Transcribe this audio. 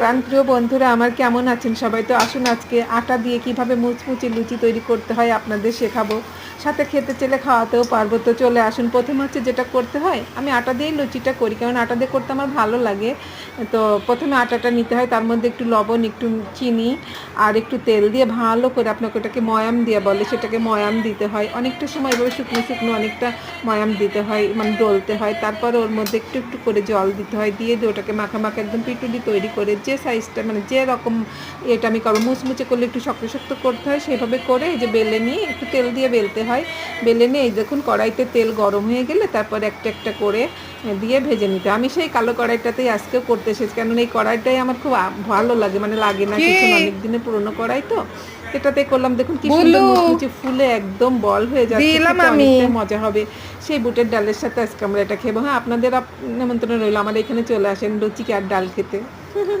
প্রাণপ্রিয় বন্ধুরা, আমার কেমন আছেন সবাই? তো আসুন আজকে আটা দিয়ে কীভাবে মুচমুচে লুচি তৈরি করতে হয় আপনাদের শেখাবো। সাথে খেতে চেলে খাওয়াতেও পারব। তো চলে আসুন। প্রথম হচ্ছে যেটা করতে হয়, আমি আটা দিয়েই লুচিটা করি, কারণ আটা দিয়ে করতে আমার ভালো লাগে। তো প্রথমে আটাটা নিতে হয়, তার মধ্যে একটু লবণ, একটু চিনি আর একটু তেল দিয়ে ভালো করে আপনাকে ওটাকে ময়াম দিয়ে বলে, সেটাকে ময়াম দিতে হয়। অনেকটা সময় এভাবে শুকনো শুকনো অনেকটা ময়াম দিতে হয় মানে ডলতে হয়। তারপরে ওর মধ্যে একটু একটু করে জল দিতে হয়, দিয়ে দিয়ে ওটাকে মাখা মাখা একদম পিটুলি তৈরি করে যে সাইজটা মানে যে রকম এটা আমি করব মুচমুচে করলে একটু শক্ত শক্ত করতে হয় সেভাবে করে এই যে বেলে নিয়ে একটু তেল দিয়ে বেলতে হয়। বেলে নিয়ে এই দেখুন কড়াইতে তেল গরম হয়ে গেলে তারপর একটা একটা করে দিয়ে ভেজে নিতে আমি সেই কালো কড়াইটাতেই আজকেও করতে এসেছি কারণ এই কড়াইটাই আমার খুব ভালো লাগে মানে লাগে না কিছু অনেক পুরনো কড়াই তো। এটাতে করলাম দেখুন কি সুন্দর মুচমুচে ফুলে একদম বল হয়ে যাচ্ছে দিলাম আমি। মজা হবে। সেই বুটের ডালের সাথে আজকে আমরা এটা খেবো। হ্যাঁ আপনাদের আপ- নিমন্ত্রণ রইল আমার এখানে চলে আসেন লুচি আর ডাল খেতে।